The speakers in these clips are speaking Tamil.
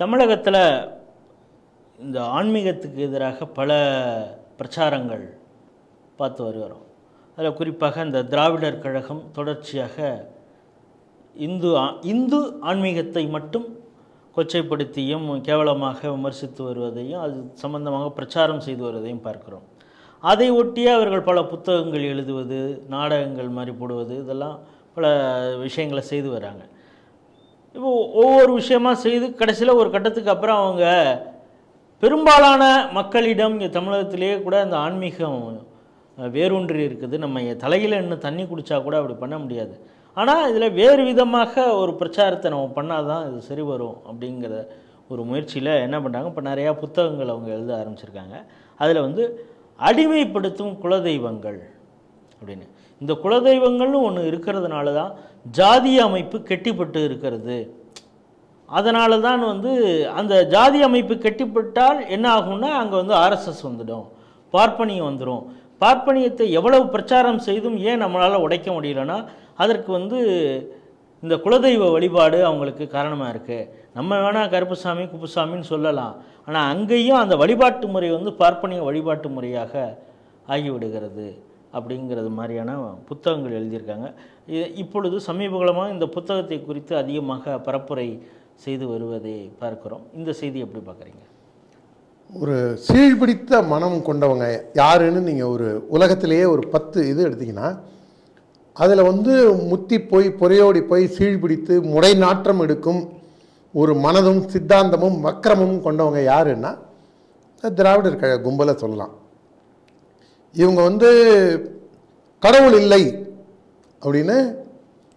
தமிழகத்தில் இந்த ஆன்மீகத்துக்கு எதிராக பல பிரச்சாரங்கள் பார்த்து வருகிறோம். அதில் குறிப்பாக இந்த திராவிடர் கழகம் தொடர்ச்சியாக இந்து இந்து ஆன்மீகத்தை மட்டும் கொச்சைப்படுத்தியும் கேவலமாக விமர்சித்து வருவதையும் அது சம்பந்தமாக பிரச்சாரம் செய்து வருவதையும் பார்க்கிறோம். அதை ஒட்டியே அவர்கள் பல புத்தகங்கள் எழுதுவது நாடகங்கள் மாதிரி போடுவது இதெல்லாம் பல விஷயங்களை செய்து வராங்க. இப்போ ஒவ்வொரு விஷயமா செய்து கடைசியில் ஒரு கட்டத்துக்கு அப்புறம் அவங்க பெரும்பாலான மக்களிடம் இங்கே தமிழகத்திலேயே கூட அந்த ஆன்மீகம் வேரூன்றி இருக்குது. நம்ம தலையில் இன்னும் தண்ணி குடித்தா கூட அப்படி பண்ண முடியாது. ஆனால் இதில் வேறு விதமாக ஒரு பிரச்சாரத்தை நம்ம பண்ணால் தான் இது சரி வரும் அப்படிங்கிற ஒரு முயற்சியில் என்ன பண்ணுறாங்க இப்போ நிறையா புத்தகங்கள் அவங்க எழுத ஆரம்பிச்சிருக்காங்க. அதில் வந்து அடிமைப்படுத்தும் குலதெய்வங்கள். அப்படின்னு. இந்த குலதெய்வங்கள்னு ஒன்று இருக்கிறதுனால தான் ஜாதி அமைப்பு கெட்டிப்பட்டு இருக்கிறது. அதனால தான் வந்து அந்த ஜாதி அமைப்பு கெட்டிப்பட்டால் என்ன ஆகும்னா அங்கே வந்து ஆர்எஸ்எஸ் வந்துடும். பார்ப்பனியம் வந்துடும் பார்ப்பனியத்தை எவ்வளவு பிரச்சாரம் செய்தும் ஏன் நம்மளால் உடைக்க முடியலன்னா அதற்கு வந்து இந்த குலதெய்வ வழிபாடு அவங்களுக்கு காரணமாக இருக்குது நம்ம வேணால் கருப்புசாமி குப்புசாமின்னு சொல்லலாம். ஆனால் அங்கேயும் அந்த வழிபாட்டு முறை வந்து பார்ப்பனிய வழிபாட்டு முறையாக ஆகிவிடுகிறது. அப்படிங்கிறது மாதிரியான புத்தகங்கள் எழுதியிருக்காங்க. இப்பொழுது சமீபகாலமாக இந்த புத்தகத்தை குறித்து அதிகமாக பரப்புரை செய்து வருவதை பார்க்குறோம். இந்த செய்தி எப்படி பார்க்குறீங்க? ஒரு சீழ்பிடித்த மனம் கொண்டவங்க யாருன்னு நீங்கள் ஒரு உலகத்திலேயே ஒரு பத்து இது எடுத்தீங்கன்னா அதில் வந்து முத்தி போய் பொறையோடி போய் சீழ்பிடித்து முடை நாற்றம் எடுக்கும் ஒரு மனதும் சித்தாந்தமும் வக்கிரமும் கொண்டவங்க யாருன்னா திராவிடர் கழக கும்பலை சொல்லலாம். இவங்க வந்து கடவுள் இல்லை அப்படின்னு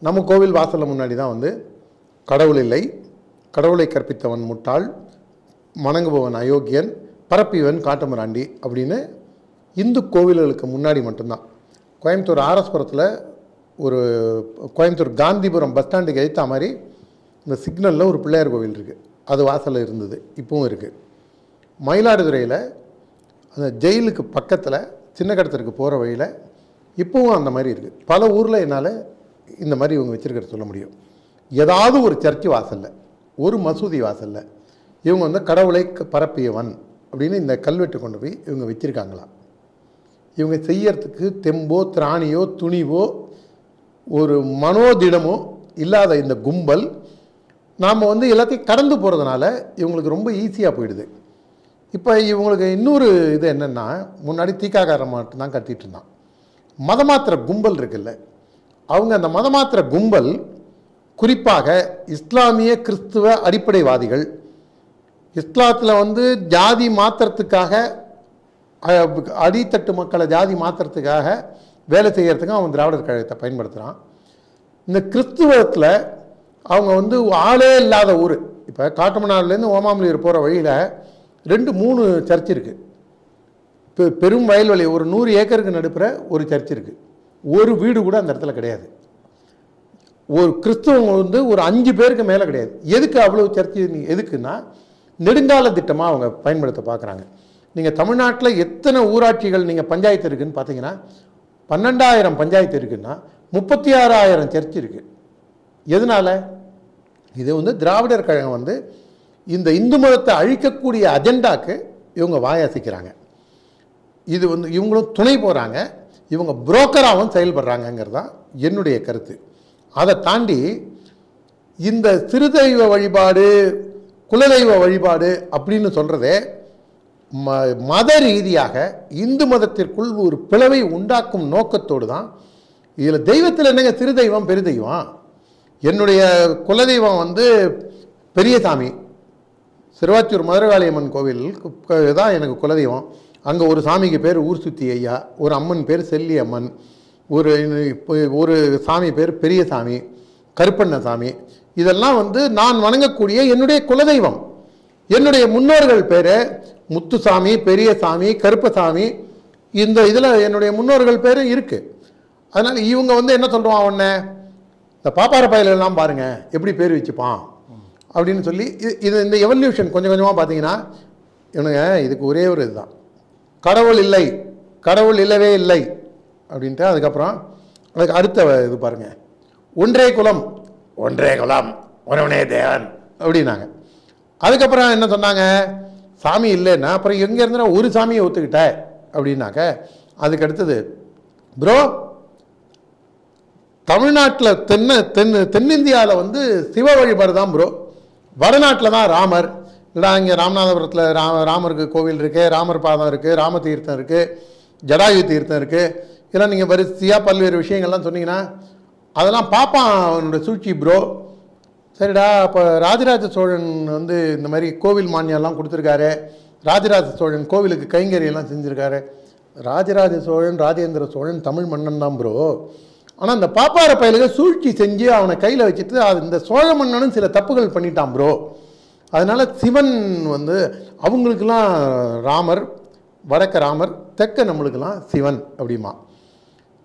நம்ம கோவில் வாசலில் முன்னாடி தான் வந்து கடவுள் இல்லை கடவுளை கற்பித்தவன் முட்டாள் வணங்குபவன் அயோக்கியன் பரப்பியவன் காட்டுமிராண்டி அப்படின்னு இந்து கோவில்களுக்கு முன்னாடி மட்டும்தான். கோயம்புத்தூர் ஆர்எஸ்புரத்தில் ஒரு கோயம்புத்தூர் காந்திபுரம் பஸ் ஸ்டாண்டுக்கு எழுத்த மாதிரி இந்த சிக்னலில் ஒரு பிள்ளையார் கோவில் இருக்குது அது வாசலில் இருந்தது. இப்போவும் இருக்குது மயிலாடுதுறையில் அந்த ஜெயிலுக்கு பக்கத்தில் சின்ன கடத்தருக்கு போகிற வழியில் இப்போவும் அந்த மாதிரி இருக்குது பல ஊரில் என்னால் இந்த மாதிரி இவங்க வச்சுருக்கிற சொல்ல முடியும். ஏதாவது ஒரு சர்ச்சு வாசலில் ஒரு மசூதி வாசலில் இவங்க வந்து கடவுளை க- பரப்பியவன் அப்படின்னு இந்த கல்வெட்டு கொண்டு போய் இவங்க வச்சுருக்காங்களாம் இவங்க செய்யறதுக்கு தெம்போ திராணியோ துணிவோ ஒரு மனோதிடமோ இல்லாத இந்த கும்பல் நாம் வந்து எல்லாத்தையும் கடந்து போகிறதுனால இவங்களுக்கு ரொம்ப ஈஸியாக போயிடுது. இப்போ இவங்களுக்கு இன்னொரு இது என்னென்னா முன்னாடி தீக்காக்காரன் மட்டும்தான் கட்டிகிட்டு இருந்தான். மதமாத்திர கும்பல் இருக்குல்ல அவங்க அந்த மதமாத்திர கும்பல் குறிப்பாக இஸ்லாமிய கிறிஸ்துவ அடிப்படைவாதிகள். இஸ்லாத்தில் வந்து ஜாதி மாத்திரத்துக்காக அடித்தட்டு மக்களை ஜாதி மாத்திரத்துக்காக வேலை செய்கிறதுக்கு அவன் திராவிடர் கழகத்தை பயன்படுத்துகிறான் இந்த கிறிஸ்துவத்தில் அவங்க வந்து ஆளே இல்லாத ஊர். இப்போ காட்டுமனார்லேருந்து ஓமாமலியூர் போகிற வழியில் ரெண்டு மூணு சர்ச் இருக்குது பெ பெரும் வயல்வெளி ஒரு நூறு ஏக்கருக்கு நடுப்புற ஒரு சர்ச் இருக்குது ஒரு வீடு கூட அந்த இடத்துல கிடையாது. ஒரு கிறிஸ்தவங்க வந்து ஒரு அஞ்சு பேருக்கு மேலே கிடையாது. எதுக்கு அவ்வளோ சர்ச்சு எதுக்குன்னா நெடுங்கால திட்டமாக அவங்க பயன்படுத்த பார்க்குறாங்க நீங்கள் தமிழ்நாட்டில் எத்தனை ஊராட்சிகள் நீங்கள் பஞ்சாயத்து இருக்குதுன்னு பார்த்தீங்கன்னா பன்னெண்டாயிரம் பஞ்சாயத்து இருக்குன்னா முப்பத்தி ஆறாயிரம் சர்ச் இருக்குது எதனால்? இது வந்து திராவிடர் கழகம் வந்து இந்த இந்து மதத்தை அழிக்கக்கூடிய அஜெண்டாக்கு இவங்க வாயாசிக்கிறாங்க. இது வந்து இவங்களும் துணை போகிறாங்க இவங்க புரோக்கராகவும் செயல்படுறாங்கங்கிறது தான் என்னுடைய கருத்து. அதை தாண்டி இந்த சிறுதெய்வ வழிபாடு குலதெய்வ வழிபாடு அப்படின்னு சொல்கிறதே ம மத ரீதியாக இந்து மதத்திற்குள் ஒரு பிளவை உண்டாக்கும் நோக்கத்தோடு தான் இதில் தெய்வத்தில் என்னங்க சிறு தெய்வம் பெருதெய்வம்? என்னுடைய குலதெய்வம் வந்து பெரியசாமி. சிறுவாச்சூர் மதுரகாளியம்மன் கோவில் தான் எனக்கு குலதெய்வம். அங்கே ஒரு சாமிக்கு பேர் ஊர் சுத்தி ஐயா ஒரு அம்மன் பேர் செல்லி அம்மன் ஒரு இப்போ- ஒரு சாமி பேர் பெரிய சாமி கருப்பண்ண சாமி இதெல்லாம் வந்து நான் வணங்கக்கூடிய என்னுடைய குலதெய்வம். என்னுடைய முன்னோர்கள் பேர் முத்துசாமி பெரியசாமி கருப்பசாமி. இந்த இதில் என்னுடைய முன்னோர்கள் பேர் இருக்குது அதனால் இவங்க வந்து என்ன சொல்கிறோம் உடனே இந்த பாப்பார பயலெல்லாம் பாருங்கள் எப்படி பேர் வச்சுப்பான்? அப்படின்னு சொல்லி இது இது இந்த எவல்யூஷன் கொஞ்சம் கொஞ்சமாக பார்த்தீங்கன்னா இவனுங்க இதுக்கு ஒரே ஒரு இதுதான். கடவுள் இல்லை கடவுள் இல்லவே இல்லை அப்படின்ட்டு அதுக்கப்புறம் அதுக்கு அடுத்த இது பாருங்கள் ஒன்றே குலம் ஒன்றே குலம் ஒருவனே தேவன் அப்படின்னாங்க. அதுக்கப்புறம் என்ன சொன்னாங்க? சாமி இல்லைன்னா அப்புறம் எங்கே இருந்தா ஒரு சாமியை ஒத்துக்கிட்ட? அப்படின்னாக்க அதுக்கு அடுத்தது ப்ரோ தமிழ்நாட்டில் தென்ன தென் தென்னிந்தியாவில் வந்து சிவ வழிபாடு தான் ப்ரோ வடநாட்டில் தான் ராமர். இல்லைடா இங்கே ராமநாதபுரத்தில் ராம ராமருக்கு கோவில் இருக்குது ராமர் பாதம் இருக்குது ராம தீர்த்தம் இருக்குது ஜடாயு தீர்த்தம் இருக்குது இதெல்லாம் நீங்கள் வரிசையாக பல்வேறு விஷயங்கள்லாம் சொன்னீங்கன்னா அதெல்லாம் பார்ப்பான் அவனோட சூழ்ச்சி ப்ரோ சரிடா அப்போ ராஜராஜ சோழன் வந்து இந்த மாதிரி கோவில் மானியம்லாம் கொடுத்துருக்காரு. ராஜராஜ சோழன் கோவிலுக்கு கைங்கரியெல்லாம் செஞ்சுருக்காரு. ராஜராஜ சோழன் ராஜேந்திர சோழன் தமிழ் மன்னன் தான் ப்ரோ ஆனால் அந்த பாப்பார பயலுக சூழ்ச்சி செஞ்சு அவனை கையில் வச்சுட்டு அது இந்த சோழ மன்னனும் சில தப்புகள் பண்ணிட்டான் ப்ரோ அதனால் சிவன் வந்து அவங்களுக்கெல்லாம் ராமர் வடக்க ராமர் தெற்க நம்மளுக்கெல்லாம் சிவன் அப்படிமா.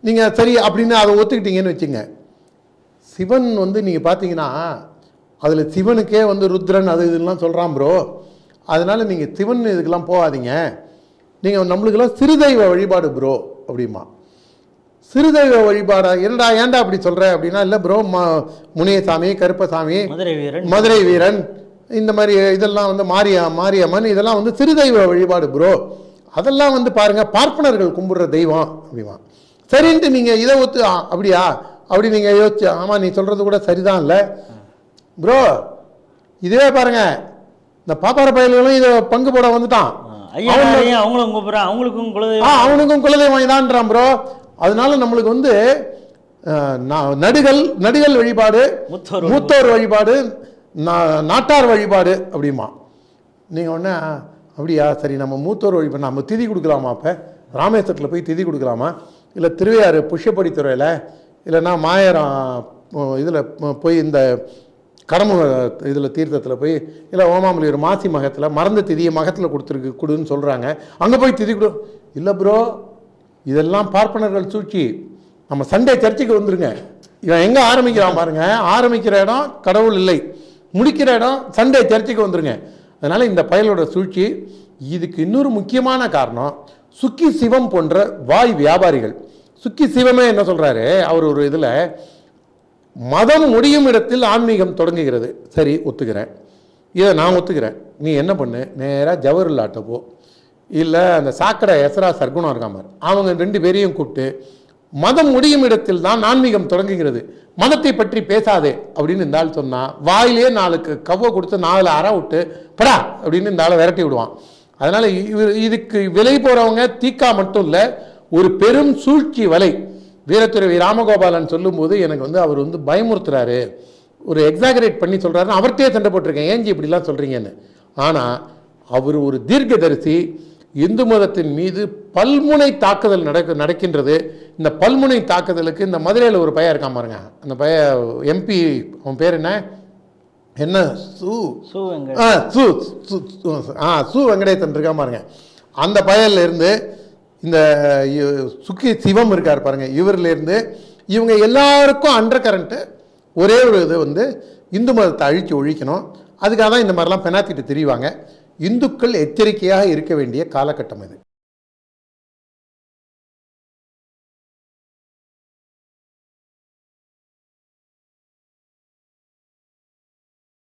நீங்கள் சரி அப்படின்னு அதை ஒத்துக்கிட்டீங்கன்னு வச்சுங்க. சிவன் வந்து நீங்கள் பார்த்தீங்கன்னா அதில் சிவனுக்கே வந்து ருத்ரன் அது இதுலாம் சொல்கிறான் ப்ரோ அதனால் நீங்கள் சிவன் இதுக்கெல்லாம் போகாதீங்க. நீங்கள் நம்மளுக்கெல்லாம் சிறுதெய்வ வழிபாடு ப்ரோ அப்படிமா. சிறுதெய்வ வழிபாடா என்னடா ஏன்டா அப்படி சொல்கிற அப்படின்னா இல்லை ப்ரோ முனியசாமி கருப்பசாமி மதுரை வீரன். மதுரை வீரன். இந்த மாதிரி இதெல்லாம் வந்து மாரியா மாரியம்மன் இதெல்லாம் வந்து சிறுதெய்வ வழிபாடு ப்ரோ அதெல்லாம் வந்து பாருங்க பார்ப்பனர்கள் கும்பிடுற தெய்வம் அப்படிமா. சரின்ட்டு நீங்கள் இதை ஒத்து அப்படியா? அப்படி நீங்கள் யோசிச்சு ஆமாம் நீ சொல்கிறது கூட சரிதான் இல்லை. ப்ரோ இதுவே பாருங்க இந்த பாப்பார பயல்களும் இதை பங்கு போட வந்துட்டான். ஆ குலதெய்வம். அவனுக்கும் குலதெய்வம் இதான்றான் ப்ரோ அதனால நம்மளுக்கு வந்து நடுகள் நடுகள் வழிபாடு முத்தோர் மூத்தோர் வழிபாடு நா- நாட்டார் வழிபாடு அப்படிமா. நீங்கள் ஒன்று அப்படியா சரி நம்ம மூத்தோர் வழிபாடு நம்ம திதி கொடுக்கலாமா அப்போ? ராமேஸ்வரத்தில் போய் திதி கொடுக்கலாமா? இல்லை திருவையாறு புஷ்யப்படித்துறையில் இல்லைன்னா மாயரம் இதில் போய் இந்த கடம இதில் தீர்த்தத்தில் போய் இல்லை ஓமாமலியூர் மாசி மகத்தில் மறந்த திதியை மகத்தில் கொடுத்துருக்கு கொடுன்னு சொல்கிறாங்க அங்கே போய் திதி கொடு. இல்லை ப்ரோ இதெல்லாம் பார்ப்பனர்கள் சூழ்ச்சி. நம்ம சண்டே சர்ச்சுக்கு வந்துருங்க. இவன் எங்கே ஆரம்பிக்கிறான் பாருங்க. ஆரம்பிக்கிற இடம் கடவுள் இல்லை. முடிக்கிற இடம் சண்டே சர்ச்சைக்கு வந்துருங்க. அதனால் இந்த பயலோட சூழ்ச்சி. இதுக்கு இன்னொரு முக்கியமான காரணம் சுக்கி சிவம் போன்ற வாய் வியாபாரிகள். சுக்கி சிவமே என்ன சொல்கிறாரு அவர் ஒரு இதில் மதம் முடியும் இடத்தில் ஆன்மீகம் தொடங்குகிறது. சரி ஒத்துக்கிறேன். இதை நான் ஒத்துக்கிறேன். நீ என்ன பண்ணு? நேராக ஜவஹர்லாட்ட போ. இல்லை அந்த சாக்கடை எசரா சர்க்குணம் இருக்காம அவங்க ரெண்டு பேரையும் கூப்பிட்டு மதம் முடியும் இடத்தில் தான் ஆன்மீகம் தொடங்குகிறது. மதத்தை பற்றி பேசாதே அப்படின்னு இந்த ஆள் வாயிலே நாளுக்கு கவ்வ கொடுத்து நாலு அற விட்டு படா அப்படின்னு இந்த ஆளை விரட்டி விடுவான். அதனால் இவர் இதுக்கு விலை போகிறவங்க தீக்கா மட்டும் இல்லை ஒரு பெரும் சூழ்ச்சி வலை. வீரத்துறவி ராமகோபாலன் சொல்லும்போது எனக்கு வந்து அவர் வந்து பயமுறுத்துறாரு. ஒரு எக்ஸாகரேட் பண்ணி சொல்கிறாருன்னு அவர்கிட்டே சண்டை போட்டிருக்கேன். ஏஞ்சி இப்படிலாம் சொல்கிறீங்கன்னு ஆனால் அவர் ஒரு தீர்க்கதரிசி இந்து மதத்தின் மீது பல்முனை தாக்குதல் நடக்க நடக்கின்றது. இந்த பல்முனை தாக்குதலுக்கு இந்த மதுரையில் ஒரு பையன் இருக்கான் பாருங்க. அந்த பையன் எம்பி அவன் பேர் என்ன? என்ன? சு. ஆ சு ஆ சு வெங்கடேசன் இருக்கா பாருங்க. அந்த பயல்ல இருந்து இந்த சுக்கி சிவம் இருக்கார் பாருங்க. இவர்ல இருந்து இவங்க எல்லாருக்கும் அண்டர் கரண்ட்டு ஒரே ஒரு இது வந்து இந்து மதத்தை அழிச்சு ஒழிக்கணும். அதுக்காக தான் இந்த மாதிரிலாம் பெனாத்திட்டு தெரிவாங்க. இந்துக்கள் எச்சரிக்கையாக இருக்க வேண்டிய காலகட்டம் இது.